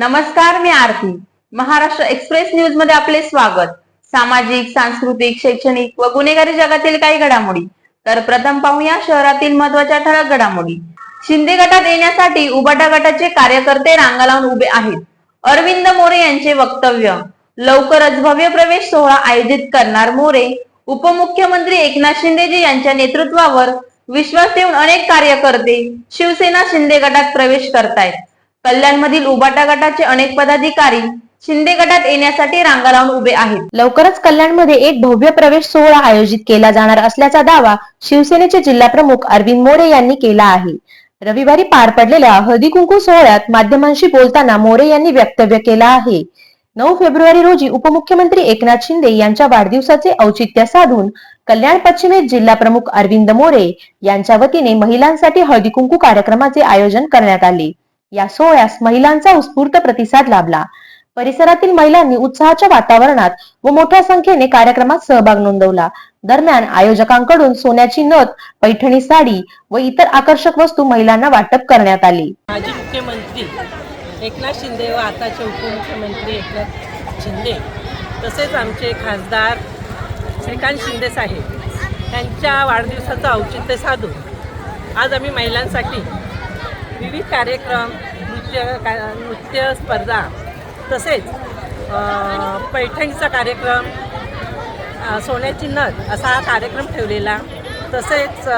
नमस्कार मी आरती. महाराष्ट्र एक्सप्रेस न्यूजमध्ये आपले स्वागत. सामाजिक सांस्कृतिक शैक्षणिक व गुन्हेगारी जगातील काही घडामोडी. तर प्रथम पाहूया शहरातील महत्त्वाच्या ठळक घडामोडी. शिंदे गटात येण्यासाठी उबाटा गटाचे कार्यकर्ते रांगा लावून उभे आहेत. अरविंद मोरे यांचे वक्तव्य. लवकरच भव्य प्रवेश सोहळा आयोजित करणार मोरे. उपमुख्यमंत्री एकनाथ शिंदेजी यांच्या नेतृत्वावर विश्वास ठेवून अनेक कार्यकर्ते शिवसेना शिंदे गटात प्रवेश करतायत. कल्याणमधील उबाटा गटाचे अनेक पदाधिकारी शिंदे गटात येण्यासाठी रांगा लावून उभे आहेत. लवकरच कल्याणमध्ये एक भव्य प्रवेश सोहळा आयोजित केला जाणार असल्याचा दावा शिवसेनेचे जिल्हाप्रमुख अरविंद मोरे यांनी केला आहे. रविवारी पार पडलेल्या हळदी कुंकू सोहळ्यात माध्यमांशी बोलताना मोरे यांनी वक्तव्य केलं आहे. नऊ फेब्रुवारी रोजी उपमुख्यमंत्री एकनाथ शिंदे यांच्या वाढदिवसाचे औचित्य साधून कल्याण पश्चिमेत जिल्हा प्रमुख अरविंद मोरे यांच्या वतीने महिलांसाठी हळदी कुंकू कार्यक्रमाचे आयोजन करण्यात आले. या सोहळ्यास महिलांचा उत्स्फूर्त प्रतिसाद लाभला. परिसरातील महिलांनी उत्साहाच्या वातावरणात व मोठ्या संख्येने कार्यक्रमात सहभाग नोंदवला. दरम्यान आयोजकांकडून सोन्याची नथ पैठणी साडी व इतर आकर्षक वस्तू महिलांना वाटप करण्यात आली. माजी मुख्यमंत्री एकनाथ शिंदे व आताचे उपमुख्यमंत्री एकनाथ शिंदे तसेच आमचे खासदार श्रीकांत शिंदे साहेब यांच्या वाढदिवसाचं औचित्य साधून आज आम्ही महिलांसाठी विविध कार्यक्रम नृत्य का नृत्य स्पर्धा तसेच पैठणीचा कार्यक्रम सोन्याची नथ असा हा कार्यक्रम ठेवलेला. तसेच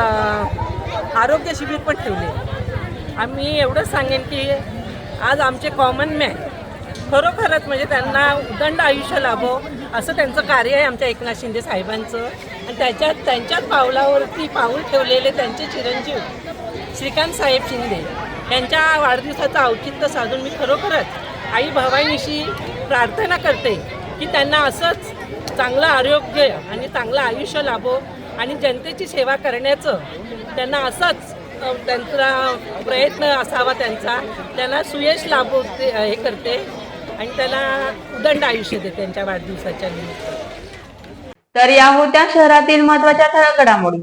आरोग्य शिबिर पण ठेवले. आम्ही एवढंच सांगेन की आज आमचे कॉमन मॅन खरोखरच म्हणजे त्यांना उदंड आयुष्य लाभो असं त्यांचं कार्य आहे आमच्या एकनाथ शिंदे साहेबांचं. आणि त्याच्यात त्यांच्याच पावलावरती पाऊल ठेवलेले त्यांचे चिरंजीव श्रीकांत साहेब शिंदे यांच्या वाढदिवसाचं औचित्य साधून मी खरोखरच आई भावांविषयी प्रार्थना करते की त्यांना असंच चांगलं आरोग्य आणि चांगलं आयुष्य लाभो आणि जनतेची सेवा करण्याचं त्यांना असंच त्यांचा प्रयत्न असावा त्यांचा. त्यांना सुयश लाभो ते हे करते आणि त्यांना उदंड आयुष्य देते त्यांच्या वाढदिवसाच्या निमित्त. तर या होत्या शहरातील महत्त्वाच्या घडामोडी.